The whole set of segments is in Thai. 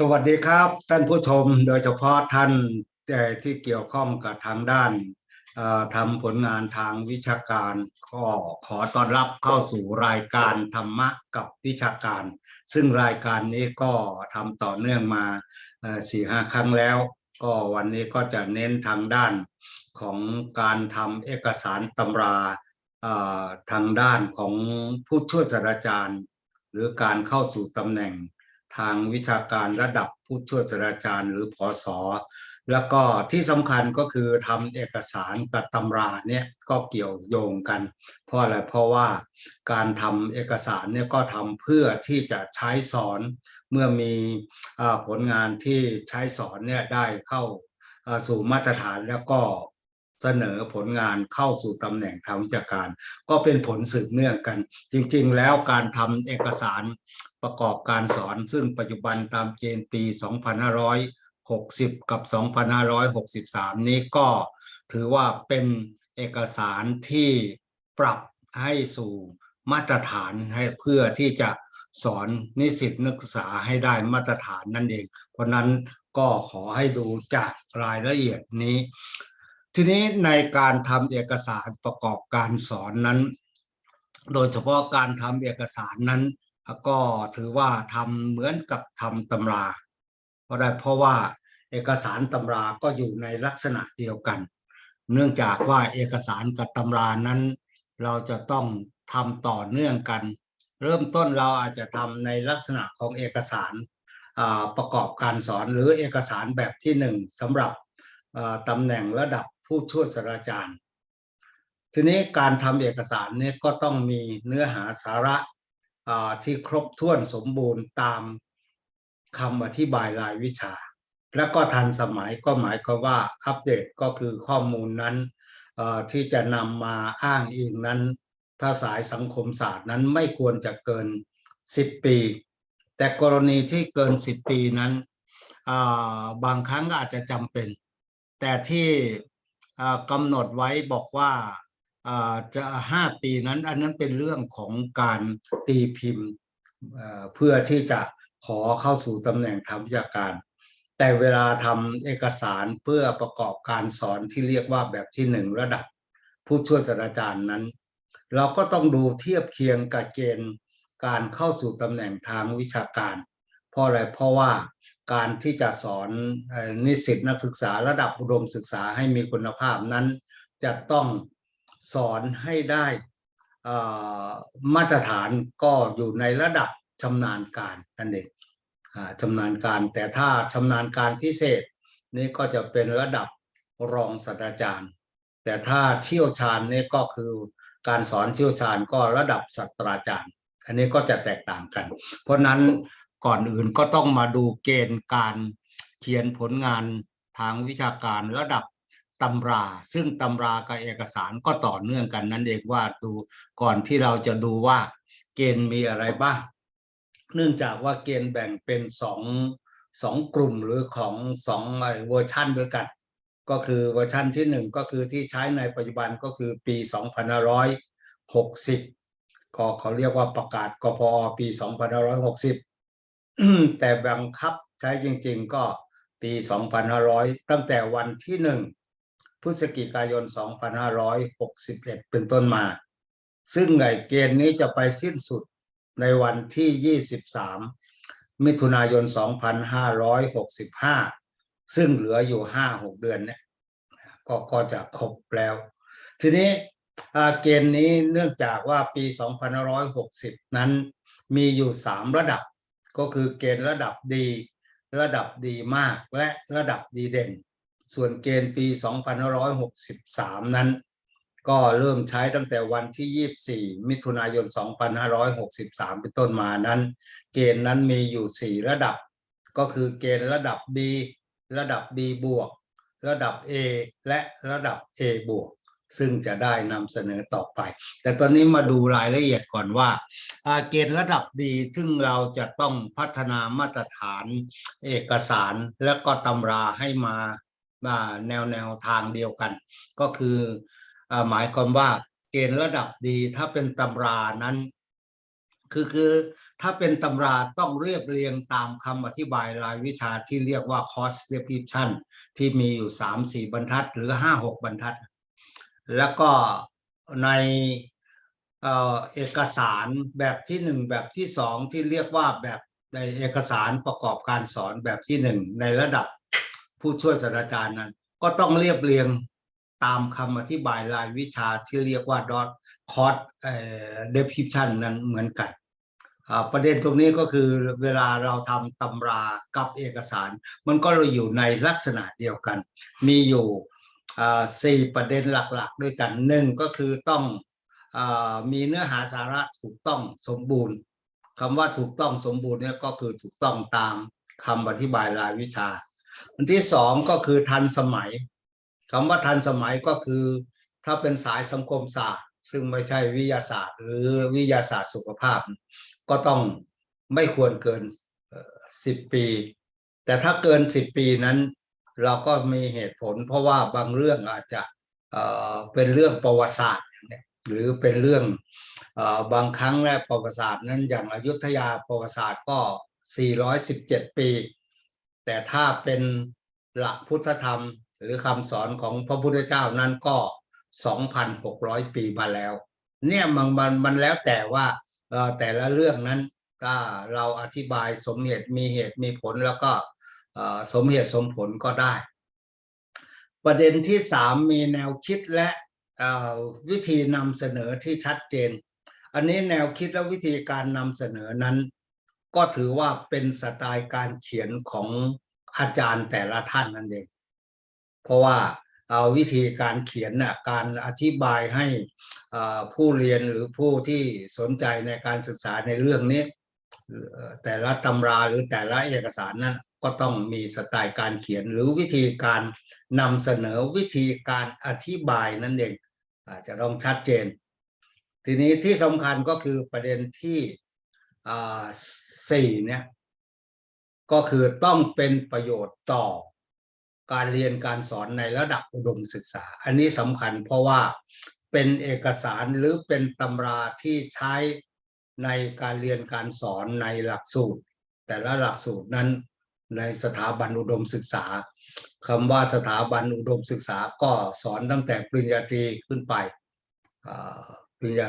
สวัสดีครับท่านผู้ชมโดยเฉพาะท่านเอ่ที่เกี่ยวข้องกับทางด้านทำผลงานทางวิชาการก็ขอต้อนรับเข้าสู่รายการธรรมะกับวิชาการ ซึ่งรายการนี้ก็ทำต่อเนื่องมาสี่ห้าครั้งแล้ว ก็วันนี้ก็จะเน้นทางด้านของการทำเอกสารตำราทางด้านของผู้ช่วยศาสตราจารย์ หรือการเข้าสู่ตำแหน่ง ทางวิชาการระดับผู้ช่วยศาสตราจารย์หรือพอสอแล้วก็ที่สำคัญก็คือทำเอกสารกับตำราเนี่ยก็เกี่ยวโยงกัน เพราะอะไรเพราะว่าการทำเอกสารเนี่ยก็ทำเพื่อที่จะใช้สอน เมื่อมีอผลงานที่ใช้สอนเนี่ยได้เข้าสู่มาตรฐานแล้วก็เสนอผลงานเข้าสู่ตำแหน่งทางวิชาการ ก็เป็นผลสืบเนื่องกัน จริงๆ แล้วการทำเอกสาร ประกอบการสอน ซึ่งปัจจุบันตามเกณฑ์ปี 2560 กับ 2563 นี้ก็ถือว่าเป็นเอกสารที่ปรับให้สู่มาตรฐานให้เพื่อที่จะสอนนิสิตนักศึกษาให้ได้มาตรฐานนั่นเอง เพราะนั้นก็ขอให้ดูจากรายละเอียดนี้ ทีนี้ในการทำเอกสารประกอบการสอนนั้น โดยเฉพาะการทำเอกสารนั้น ก็ถือว่าทำเหมือนกับทำตำราเพราะได้เพราะว่าเอกสารตำราก็อยู่ในลักษณะเดียวกัน เนื่องจากว่าเอกสารกับตำรานั้น เราจะต้องทำต่อเนื่องกัน เริ่มต้นเราอาจจะทำในลักษณะของเอกสารประกอบการสอนหรือเอกสารแบบที่หนึ่งสำหรับอ่าตำแหน่งระดับผู้ช่วยศาสตราจารย์ ทีนี้การทำเอกสารเนี่ยก็ต้องมีเนื้อหาสาระ ที่ครบถ้วนสมบูรณ์ตามคำอธิบายรายวิชา แล้วก็ทันสมัยก็หมายความว่าอัปเดตก็คือข้อมูลนั้นที่จะนำมาอ้างอิงนั้น ถ้าสายสังคมศาสตร์นั้นไม่ควรจะเกิน 10 ปี แต่กรณีที่เกิน 10 ปีนั้นบางครั้งอาจจะจำเป็น แต่ที่กำหนดไว้บอกว่า จะห้าปีนั้น อันนั้นเป็นเรื่องของการตีพิมพ์เพื่อที่จะขอเข้าสู่ตำแหน่งทางวิชาการ แต่เวลาทำเอกสารเพื่อประกอบการสอนที่เรียกว่าแบบที่หนึ่งระดับ ผู้ช่วยศาสตราจารย์นั้น เราก็ต้องดูเทียบเคียงกับเกณฑ์การเข้าสู่ตำแหน่งทางวิชาการ เพราะอะไรเพราะว่าการที่จะสอนนิสิตนักศึกษาระดับอุดมศึกษาให้มีคุณภาพนั้น จะต้อง สอนให้ได้มาตรฐานก็อยู่ในระดับชำนาญการนั่นเองชำนาญการแต่ถ้าชำนาญการพิเศษนี่ก็จะเป็นระดับรองศาสตราจารย์ แต่ถ้าเชี่ยวชาญนี่ก็คือการสอนเชี่ยวชาญก็ระดับศาสตราจารย์ อันนี้ก็จะแตกต่างกัน เพราะนั้นก่อนอื่นก็ต้องมาดูเกณฑ์การเขียนผลงานทางวิชาการระดับ ตำรา ซึ่งตำรากับเอกสารก็ต่อเนื่องกันนั่นเองว่าดูก่อนที่เราจะดูว่าเกณฑ์มีอะไรบ้าง เนื่องจากว่าเกณฑ์แบ่งเป็นสองสองกลุ่มหรือของสองเวอร์ชันด้วยกัน ก็คือเวอร์ชันที่หนึ่งก็คือที่ใช้ในปัจจุบันก็คือปี 2560 ก็เขาเรียกว่าประกาศกพอปี 2560 แต่บังคับใช้จริง ๆ ก็ปี 2500 ตั้งแต่วันที่หนึ่ง พฤศจิกายน 2561 เป็นต้นมา ซึ่งไงเกณฑ์นี้จะไปสิ้นสุดในวันที่ 23 มิถุนายน 2565 ซึ่งเหลืออยู่ 5-6 เดือนเนี่ยก็ก็จะครบแล้ว ทีนี้เกณฑ์นี้เนื่องจากว่าปี 2560 นั้นมีอยู่ 3 ระดับ ก็คือเกณฑ์ระดับดี ระดับดีมากและระดับดีเด่น ส่วนเกณฑ์ปี 2563 นั้น ก็เริ่มใช้ตั้งแต่วันที่ 24 มิถุนายน 2563 เป็นต้นมานั้น เกณฑ์นั้นมีอยู่ 4 ระดับ ก็คือเกณฑ์ระดับ B ระดับ B บวก ระดับ A และระดับ A บวก ซึ่งจะได้นำเสนอต่อไป แต่ตอนนี้มาดูรายละเอียดก่อนว่า เกณฑ์ระดับดีซึ่งเราจะต้องพัฒนามาตรฐานเอกสารและก็ตำราให้มา แนวแนวทางเดียวกัน ก็คืออหมายความว่าเกณฑ์ระดับดีถ้าเป็นตำรานั้น คือคือถ้าเป็นตำราต้องเรียบเรียงตามคำอธิบายรายวิชาที่เรียกว่า cost description ที่มีอยู่สามสี่บรรทัด หรือห้าหกบรรทัด แล้วก็ในเอ่อเอกสารแบบที่หนึ่งแบบที่สองที่เรียกว่าแบบในเอกสารประกอบการสอนแบบที่หนึ่งในระดับ ผู้ช่วยศาสตราจารย์นั้น ก็ต้องเรียบเรียงตามคำอธิบายรายวิชาที่เรียกว่า dot cost description นั้นเหมือนกัน ประเด็นตรงนี้ก็คือเวลาเราทำตำรากับเอกสาร มันก็เราอยู่ในลักษณะเดียวกัน มีอยู่สี่ประเด็นหลักๆ ด้วยกันหนึ่งก็คือต้องอมีเนื้อหาสาระถูกต้องสมบูรณ์คำว่าถูกต้องสมบูรณ์เนี่ยก็คือถูกต้องตามคำอธิบายรายวิชา อันที่สองก็คือทันสมัยคำว่าทันสมัยก็คือถ้าเป็นสายสังคมศาสตร์ ซึ่งไม่ใช่วิทยาศาสตร์ หรือวิทยาศาสตร์สุขภาพ ก็ต้องไม่ควรเกินสิบปี แต่ถ้าเกินสิบปีนั้น เราก็มีเหตุผล เพราะว่าบางเรื่องอาจจะเป็นเรื่องประวัติศาสตร์เนี่ยหรือเป็นเรื่องบางครั้งแรกประวัติศาสตร์นั้นอย่างอายุธยาประวัติศาสตร์ก็ 417 ปี แต่ถ้าเป็นหลักพุทธธรรม หรือคำสอนของพระพุทธเจ้านั้นก็ 2,600 ปีมาแล้ว เนี่ยมันมันมันแล้วแต่ว่าเอ่แต่ละเรื่องนั้นถ้าเราอธิบายสมเหตุมีเหตุมีผลแล้วก็สมเหตุสมผลก็ได้ ประเด็นที่สามมีแนวคิดและวิธีนำเสนอที่ชัดเจน อันนี้แนวคิดและวิธีการนำเสนอนั้น ก็ถือว่าเป็นสไตล์การเขียนของอาจารย์แต่ละท่านนั่นเอง เพราะว่าเอาวิธีการเขียนน่ะการอธิบายให้ผู้เรียนหรือผู้ที่สนใจในการศึกษาในเรื่องนี้ แต่ละตำราหรือแต่ละเอกสารนั้นก็ต้องมีสไตล์การเขียนหรือวิธีการนำเสนอวิธีการอธิบายนั่นเองอาจจะต้องชัดเจน ทีนี้ที่สำคัญก็คือประเด็นที่ สี่เนี่ยก็คือต้องเป็นประโยชน์ต่อการเรียนการสอนในระดับอุดมศึกษา อันนี้สำคัญเพราะว่าเป็นเอกสารหรือเป็นตำราที่ใช้ในการเรียนการสอนในหลักสูตร แต่ละหลักสูตรนั้นในสถาบันอุดมศึกษาคำว่าสถาบันอุดมศึกษาก็สอนตั้งแต่ปริญญาตรีขึ้นไปอ่าปริญญา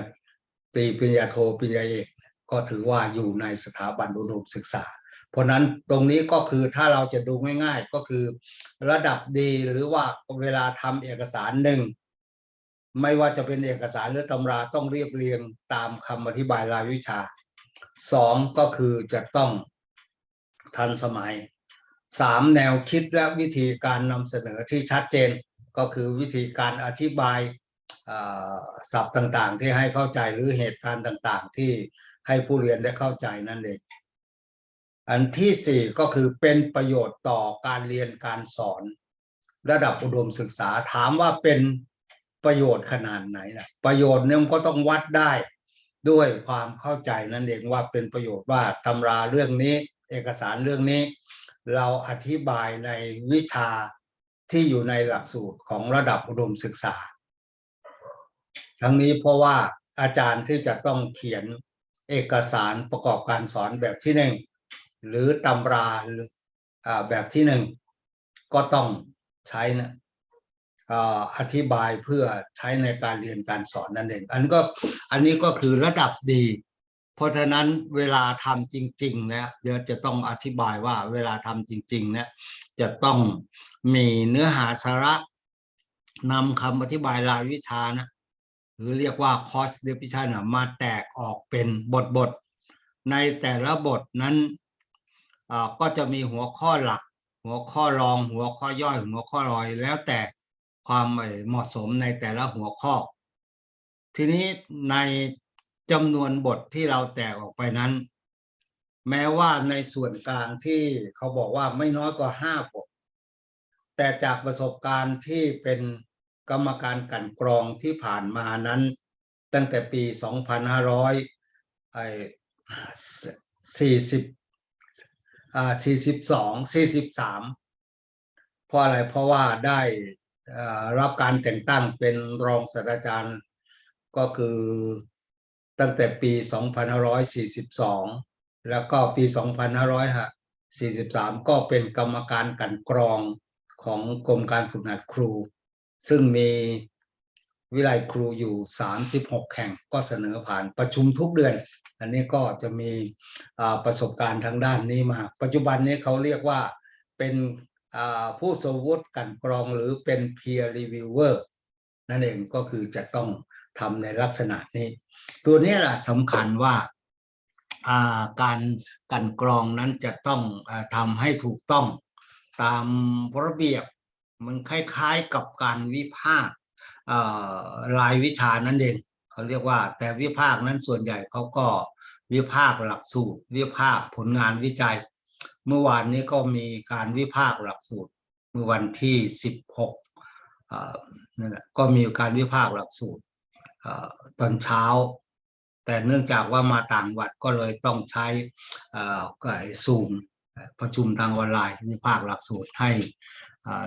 ตรีปริญญาโทปริญญาเอก ก็ถือว่าอยู่ในสถาบันอุดมศึกษา เพราะนั้นตรงนี้ก็คือถ้าเราจะดูง่ายๆ ก็คือระดับดีหรือว่าเวลาทำเอกสารหนึ่งไม่ว่าจะเป็นเอกสารหรือตำราต้องเรียบเรียงตามคำอธิบายรายวิชาสองก็คือจะต้องทันสมัยสามแนวคิดและวิธีการนำเสนอที่ชัดเจน ก็คือวิธีการอธิบายศัพท์ต่างๆ ที่ให้เข้าใจหรือเหตุการณ์ต่างๆ ที่ ให้ผู้เรียนได้เข้าใจนั่นเองอันที่สี่ก็คือเป็นประโยชน์ต่อการเรียนการสอน ระดับอุดมศึกษาถามว่าเป็นประโยชน์ขนาดไหนนะประโยชน์เนี่ยมันก็ต้องวัดได้ด้วยความเข้าใจนั่นเองว่าเป็นประโยชน์ว่าตำราเรื่องนี้ เอกสารเรื่องนี้ เราอธิบายในวิชาที่อยู่ในหลักสูตรของระดับอุดมศึกษา ทั้งนี้เพราะว่าอาจารย์ที่จะต้องเขียน เอกสารประกอบการสอนแบบที่หนึ่งหรือตำราหรือแบบที่หนึ่งก็ต้องใช้นะอธิบายเพื่อใช้ในการเรียนการสอนนั่นเองอันก็อันนี้ก็คือระดับดี เพราะฉะนั้นเวลาทำจริงๆนะเดี๋ยวจะต้องอธิบายว่าเวลาทำจริงๆเนี่ยจะต้องมีเนื้อหาสาระนำคำอธิบายรายวิชานะ หรือเรียกว่า cost definition มาแตกออกเป็นบทบท ในแต่ละบทนั้นก็จะมีหัวข้อหลัก หัวข้อรอง หัวข้อย่อย หัวข้อรอย แล้วแต่ความเอ่อเหมาะสมในแต่ละหัวข้อ ทีนี้ในจำนวนบทที่เราแตกออกไปนั้น แม้ว่าในส่วนกลางที่เขาบอกว่าไม่น้อยกว่าห้าบท แต่จากประสบการณ์ที่เป็น กรรมการกันกรองที่ผ่านมานั้น ตั้งแต่ปี 2500ไอ้40อ่า42 43 เพราะอะไรเพราะว่าได้รับการแต่งตั้งเป็นรองศาสตราจารย์ก็คือตั้งแต่ปี 2542 แล้วก็ปี 2543 ก็เป็นกรรมการกันกรองของกรมการฝึกหัดครู ซึ่งมีวิไลครูอยู่ 36 แห่งก็เสนอผ่านประชุมทุกเดือน อันนี้ก็จะมีประสบการณ์ทางด้านนี้มา ปัจจุบันนี้เขาเรียกว่าเป็นผู้สวุฒิกันกรองหรือเป็น peer reviewer นั่นเองก็คือจะต้องทำในลักษณะนี้ ตัวนี้แหละสำคัญว่าการกันกรองนั้นจะต้องอทำให้ถูกต้องตามระเบียบ มันคล้ายๆกับการวิพากษ์รายวิชานั่นเองเขาเรียกว่า แต่วิพากษ์นั้นส่วนใหญ่เขาก็วิพากษ์หลักสูตร วิพากษ์ผลงานวิจัย เมื่อวานนี้ก็มีการวิพากษ์หลักสูตร เมื่อวันที่ 16นั่นแหละก็มีการวิพากษ์หลักสูตรอตอนเช้า แต่เนื่องจากว่ามาต่างวัดก็เลยต้องใช้เอ่อก็ไอ้ซูมประชุมทางออนไลน์วิพากษ์หลักสูตรให้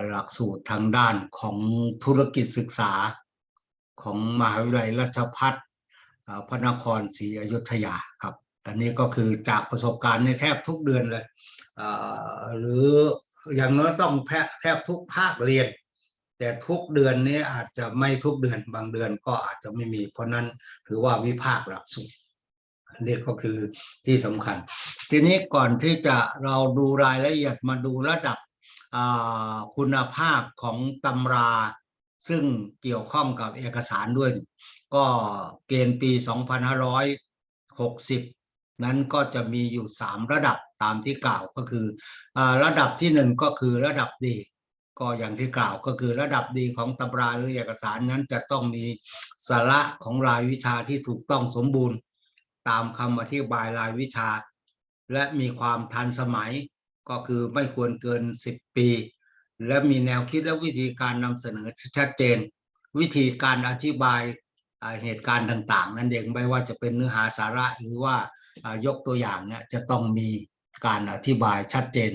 หลักสูตรทางด้านของธุรกิจศึกษาของมหาวิทยาลัยราชภัฏอ่าพระนครศรีอยุธยาครับอันนี้ก็คือจากประสบการณ์ในแทบทุกเดือนเลยหรืออย่างน้อยต้องแทบทุกภาคเรียน แต่ทุกเดือนนี้อาจจะไม่ทุกเดือนบางเดือนก็อาจจะไม่มี เพราะนั้นถือว่าวิพากษ์หลักสูตรนนี้ก็คือที่สำคัญ ทีนี้ก่อนที่จะเราดูรายละเอียดมาดูระดับ คุณภาพของตำรา ซึ่งเกี่ยวข้องกับเอกสารด้วย ก็เกณฑ์ปี 2560 นั้นก็จะมีอยู่ 3 ระดับตามที่กล่าวก็คืออระดับที่ 1 ก็คือระดับดีก็อย่างที่กล่าวก็คือระดับดีของตำราหรือเอกสารนั้นจะต้องมีสาระของรายวิชาที่ถูกต้องสมบูรณ์ ตามคำอธิบายรายวิชา และมีความทันสมัย ก็คือไม่ควรเกิน 10 ปี และมีแนวคิดและวิธีการนำเสนอชัดเจน วิธีการอธิบายเหตุการณ์ต่าง ๆ นั่นเองไม่ว่าจะเป็นเนื้อหาสาระหรือว่ายกตัวอย่างเนี่ยจะต้องมีการอธิบายชัดเจน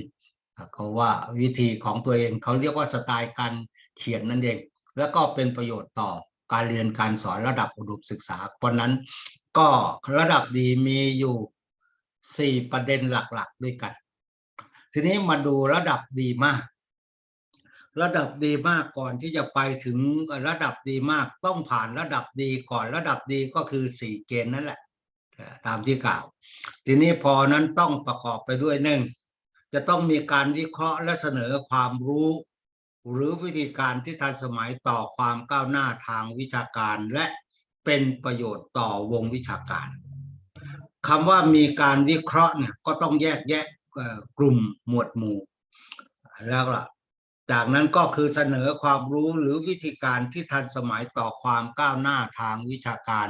เขาว่าวิธีของตัวเองเขาเรียกว่าสไตล์การเขียนนั่นเอง แล้วก็เป็นประโยชน์ต่อการเรียนการสอนระดับอุดมศึกษา เพราะนั้นก็ระดับดีมีอยู่ 4 ประเด็นหลักๆ ด้วยกัน ทีนี้มาดูระดับดีมาก ระดับดีมากก่อนที่จะไปถึงระดับดีมากต้องผ่านระดับดีก่อนระดับดีก็คือสี่เกณฑ์นั่นแหละ ตามที่กล่าว ทีนี้พอนั้นต้องประกอบไปด้วยหนึ่งจะต้องมีการวิเคราะห์และเสนอความรู้ หรือวิธีการที่ทันสมัยต่อความก้าวหน้าทางวิชาการและเป็นประโยชน์ต่อวงวิชาการคำว่ามีการวิเคราะห์เนี่ยก็ต้องแยกแยะ กลุ่มหมวดหมู่ แล้วล่ะจากนั้นก็คือเสนอความรู้หรือวิธีการที่ทันสมัยต่อความก้าวหน้าทางวิชาการ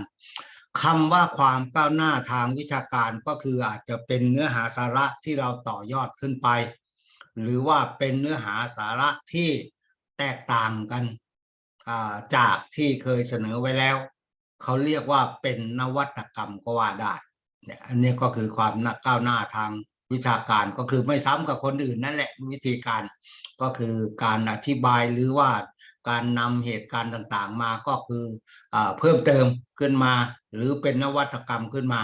คำว่าความก้าวหน้าทางวิชาการก็คืออาจจะเป็นเนื้อหาสาระที่เราต่อยอดขึ้นไป หรือว่าเป็นเนื้อหาสาระที่แตกต่างกันจากที่เคยเสนอไว้แล้ว เขาเรียกว่าเป็นนวัตกรรมก็ว่าได้เนี่ยอันนี้ก็คือความก้าวหน้าทาง วิชาการก็คือไม่ซ้ำกับคนอื่นนั่นแหละวิธีการก็คือการอธิบายหรือว่าการนำเหตุการณ์ต่างๆ มาก็คืออเพิ่มเติมขึ้นมา หรือเป็นนวัตกรรมขึ้นมา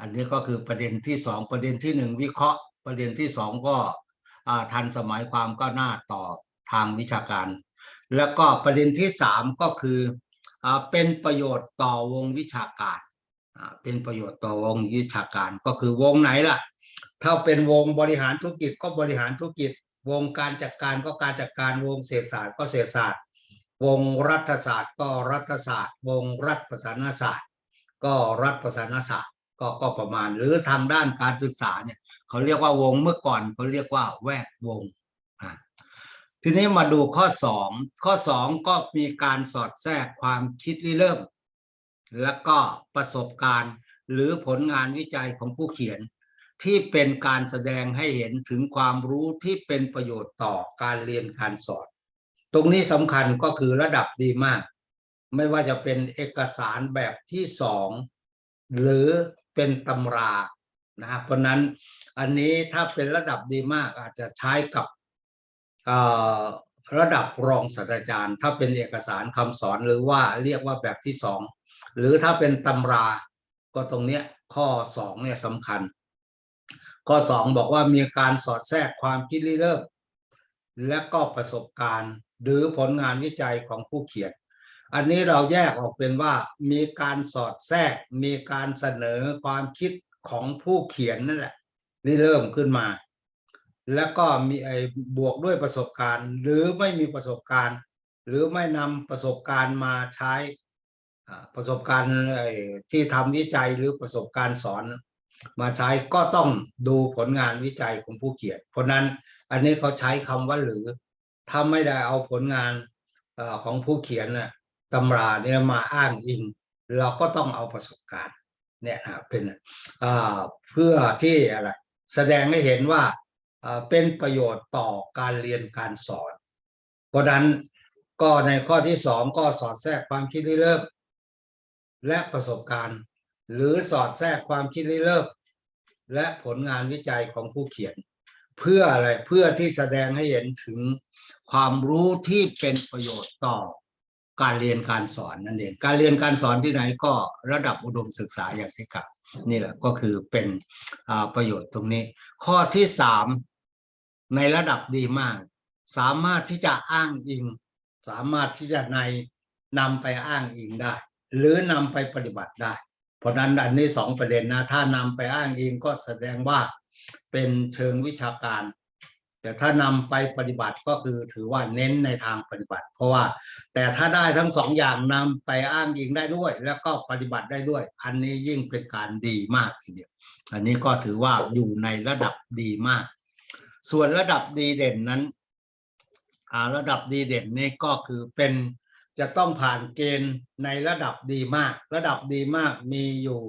อันนี้ก็คือประเด็นที่สองประเด็นที่หนึ่งวิเคราะห์ ประเด็นที่สองก็ทันสมัยความก้าวหน้าต่อทางวิชาการ แล้วก็ประเด็นที่สามก็คืออเป็นประโยชน์ต่อวงวิชาการเป็นประโยชน์ต่อวงวิชาการก็คือวงไหนล่ะ ถ้าเป็นวงบริหารธุรกิจก็บริหารธุรกิจ วงการจัดการก็การจัดการวงเศรษฐศาสตร์ก็เศรษฐศาสตร์ วงรัฐศาสตร์ ก็รัฐศาสตร์ วงรัฐประศานศาสตร์ ก็รัฐประศานศาสตร์ก็ก็ประมาณ หรือทางด้านการศึกษาเนี่ยเขาเรียกว่าวงเมื่อก่อนเขาเรียกว่าแวดวงอะทีนี้มาดูข้อสองข้อสองก็มีการสอดแทรกความคิดริเริ่ม แล้วก็ประสบการณ์หรือผลงานวิจัยของผู้เขียน ที่เป็นการแสดงให้เห็นถึงความรู้ที่เป็นประโยชน์ต่อการเรียนการสอน ตรงนี้สำคัญก็คือระดับดีมาก ไม่ว่าจะเป็นเอกสารแบบที่สองหรือเป็นตำรานะเพราะนั้นอันนี้ถ้าเป็นระดับดีมากอาจจะใช้กับระดับรองศาสตราจารย์ ถ้าเป็นเอกสารคำสอนหรือว่าเรียกว่าแบบที่สองหรือถ้าเป็นตำราก็ตรงเนี้ยข้อสองเนี่ยสำคัญ ข้อสองบอกว่ามีการสอดแทรกความคิดริเริ่ม และก็ประสบการณ์ หรือผลงานวิจัยของผู้เขียน อันนี้เราแยกออกเป็นว่า มีการสอดแทรก มีการเสนอความคิดของผู้เขียนนั่นแหละริเริ่มขึ้นมา แล้วก็มีไอ้บวกด้วยประสบการณ์ หรือไม่มีประสบการณ์ หรือไม่นำประสบการณ์มาใช้ประสบการณ์ที่ทำวิจัยหรือประสบการณ์สอน มาใช้ก็ต้องดูผลงานวิจัยของผู้เขียน เพราะนั้นอันนี้เขาใช้คำว่าหรือถ้าไม่ได้เอาผลงานอของผู้เขียนน่ะตำราเนี่ยมาอ้างอิง เราก็ต้องเอาประสบการณ์เนี่ยเป็นเพื่อที่อะไรแสดงให้เห็นว่าเป็นประโยชน์ต่อการเรียนการสอน เพราะฉะนั้นก็ในข้อที่สองก็สอดแทรกความคิดริเริ่ม และประสบการณ์ หรือสอดแทรกความคิดริเริ่มและผลงานวิจัยของผู้เขียน เพื่ออะไรเพื่อที่แสดงให้เห็นถึงความรู้ที่เป็นประโยชน์ต่อการเรียนการสอนนั่นเองการเรียนการสอนที่ไหนก็ระดับอุดมศึกษาอย่างที่กล่าวนี่แหละก็คือเป็นประโยชน์ตรงนี้ ข้อที่สามในระดับดีมาก สามารถที่จะอ้างอิง สามารถที่จะในนำไปอ้างอิงได้ หรือนำไปปฏิบัติได้ เพราะนั้นอันนี้สองประเด็นนะถ้านำไปอ้างอิงก็แสดงว่าเป็นเชิงวิชาการ แต่ถ้านำไปปฏิบัติก็คือถือว่าเน้นในทางปฏิบัติ เพราะว่าแต่ถ้าได้ทั้งสองอย่างนำไปอ้างอิงได้ด้วย แล้วก็ปฏิบัติได้ด้วย อันนี้ยิ่งเป็นการดีมากทีเดียวอันนี้ก็ถือว่าอยู่ในระดับดีมาก ส่วนระดับดีเด่นนั้นระดับดีเด่นนี่ก็คือเป็น จะต้องผ่านเกณฑ์ในระดับดีมาก ระดับดีมากมีอยู่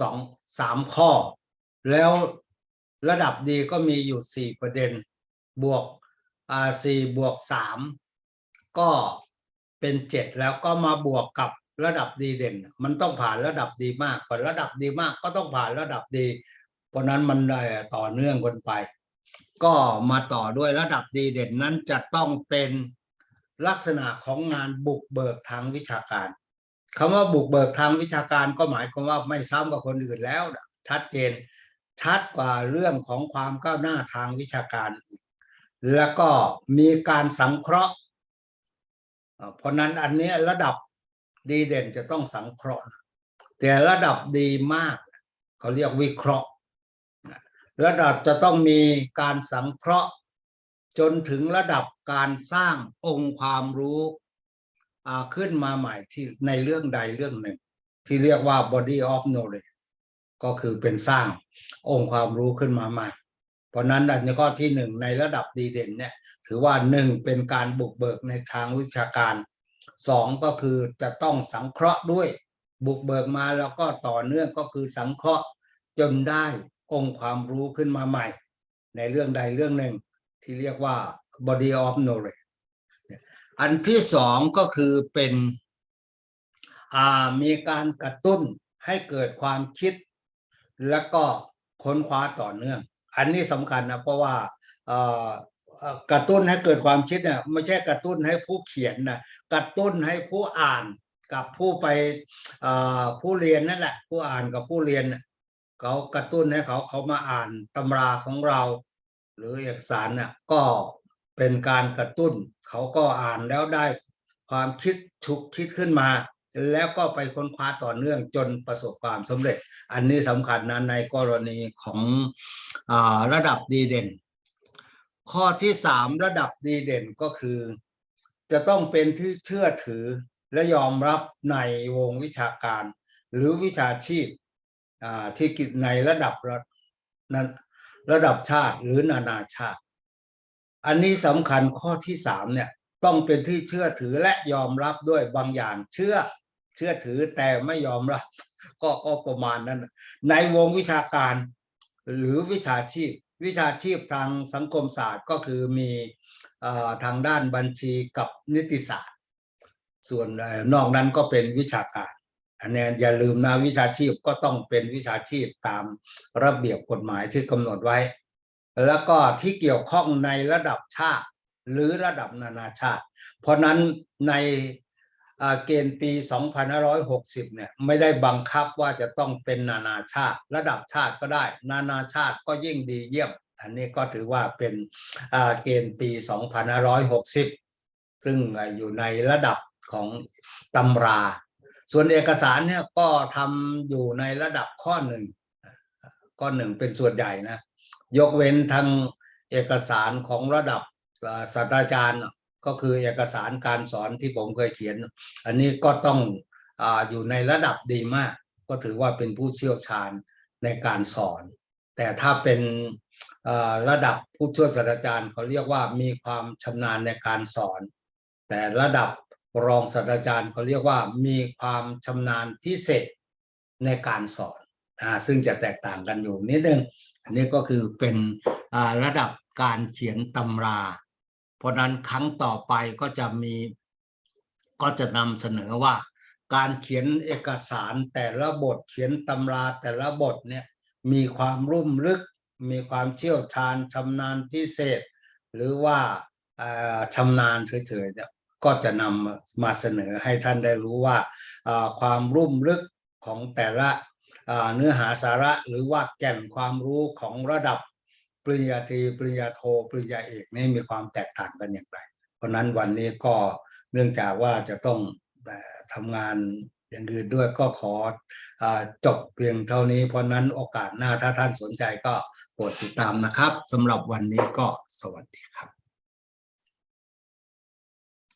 สองสามข้อ แล้วระดับดีก็มีอยู่สี่ประเด็น บวกอ่าสี่บวกสามก็เป็นเจ็ดแล้วก็มาบวกกับระดับดีเด่น มันต้องผ่านระดับดีมากก่อนระดับดีมากก็ต้องผ่านระดับดี เพราะนั้นมันได้ต่อเนื่องกันไป ก็มาต่อด้วยระดับดีเด่นนั้นจะต้องเป็น ลักษณะของงานบุกเบิกทางวิชาการคำว่าบุกเบิกทางวิชาการก็หมายความว่าไม่ซ้ำกับคนอื่นแล้วชัดเจนชัดกว่าเรื่องของความก้าวหน้าทางวิชาการอีกแล้วก็มีการสังเคราะห์เพราะนั้นอันนี้ระดับดีเด่นจะต้องสังเคราะห์ แต่ระดับดีมากเขาเรียกวิเคราะห์ ระดับจะต้องมีการสังเคราะห์ จนถึงระดับการสร้างองค์ความรู้ขึ้นมาใหม่ที่ในเรื่องใดเรื่องหนึ่ง ที่เรียกว่า body of knowledge ก็คือเป็นสร้างองค์ความรู้ขึ้นมาใหม่ เพราะฉะนั้นอันนี้ข้อที่หนึ่งในระดับดีเด่นเนี่ยถือว่าหนึ่งเป็นการบุกเบิกในทางวิชาการสองก็คือจะต้องสังเคราะห์ด้วย บุกเบิกมาแล้วก็ต่อเนื่องก็คือสังเคราะห์จนได้องค์ความรู้ขึ้นมาใหม่ ในเรื่องใดเรื่องหนึ่ง ที่เรียกว่า body of knowledge อันที่สองก็คือเป็นมีการกระตุ้นให้เกิดความคิด แล้วก็ค้นคว้าต่อเนื่อง อันนี้สำคัญนะเพราะว่ากระตุ้นให้เกิดความคิดเนี่ยไม่ใช่กระตุ้นให้ผู้เขียนนะกระตุ้นให้ผู้อ่านกับผู้ไปผู้เรียนนั่นแหละ ผู้อ่านกับผู้เรียนเขากระตุ้นให้เขาเขามาอ่านตำราของเรา หรือเอกสารน่ะก็เป็นการกระตุ้น เขาก็อ่านแล้วได้ความคิดฉุกคิดขึ้นมา แล้วก็ไปค้นคว้าต่อเนื่องจนประสบความสำเร็จ อันนี้สำคัญนะในกรณีของอระดับดีเด่น ข้อที่สามระดับดีเด่นก็คือ จะต้องเป็นที่เชื่อถือและยอมรับในวงวิชาการ หรือวิชาชีพที่กิจในระดับระนั้น ระดับชาติหรือนานาชาติ อันนี้สำคัญข้อที่สามเนี่ยต้องเป็นที่เชื่อถือและยอมรับด้วยบางอย่างเชื่อเชื่อถือแต่ไม่ยอมรับ ก็ก็ประมาณนั้น ในวงวิชาการหรือวิชาชีพ วิชาชีพทางสังคมศาสตร์ก็คือมีอทางด้านบัญชีกับนิติศาสตร์ ส่วนนอกนั้นก็เป็นวิชาการ อันนี้อย่าลืมนะวิชาชีพก็ต้องเป็นวิชาชีพตามระเบียบกฎหมายที่กำหนดไว้ แล้วก็ที่เกี่ยวข้องในระดับชาติหรือระดับนานาชาติ เพราะนั้นในเกณฑ์ปี 2560 เนี่ยไม่ได้บังคับว่าจะต้องเป็นนานาชาติ ระดับชาติก็ได้ นานาชาติก็ยิ่งดีเยี่ยม อันนี้ก็ถือว่าเป็นเกณฑ์ปี 2560 ซึ่งอยู่ในระดับของตำรา ส่วนเอกสารเนี่ยก็ทำอยู่ในระดับข้อหนึ่งข้อหนึ่งเป็นส่วนใหญ่นะ ยกเว้นทางเอกสารของระดับศาสตราจารย์ก็คือเอกสารการสอนที่ผมเคยเขียน อันนี้ก็ต้องออยู่ในระดับดีมาก ก็ถือว่าเป็นผู้เชี่ยวชาญในการสอน แต่ถ้าเป็นระดับผู้ช่วยศาสตราจารย์เขาเรียกว่ามีความชำนาญในการสอน แต่ระดับ รองศาสตราจารย์เขาเรียกว่ามีความชำนาญพิเศษในการสอนอ่าซึ่งจะแตกต่างกันอยู่นิดนึงอันนี้ก็คือเป็นอ่าระดับการเขียนตำรา เพราะฉะนั้นครั้งต่อไปก็จะมีก็จะนำเสนอว่า การเขียนเอกสารแต่ละบทเขียนตำราแต่ละบทเนี่ยมีความรุ่มลึก มีความเชี่ยวชาญชำนาญพิเศษ หรือว่าชำนาญเฉยๆเนี่ย ก็จะนำมาเสนอให้ท่านได้รู้ว่าความรุ่มลึกของแต่ละเนื้อหาสาระหรือว่าแก่นความรู้ของระดับปริญญาตรีปริญญาโทปริญญาเอกนี่มีความแตกต่างกันอย่างไร เพราะนั้นวันนี้ก็เนื่องจากว่าจะต้องทำงานอย่างอื่นด้วยก็ขออจบเพียงเท่านี้ เพราะฉะนั้นโอกาสหน้าถ้าท่านสนใจก็โปรดติดตามนะครับสำหรับวันนี้ก็สวัสดีครับ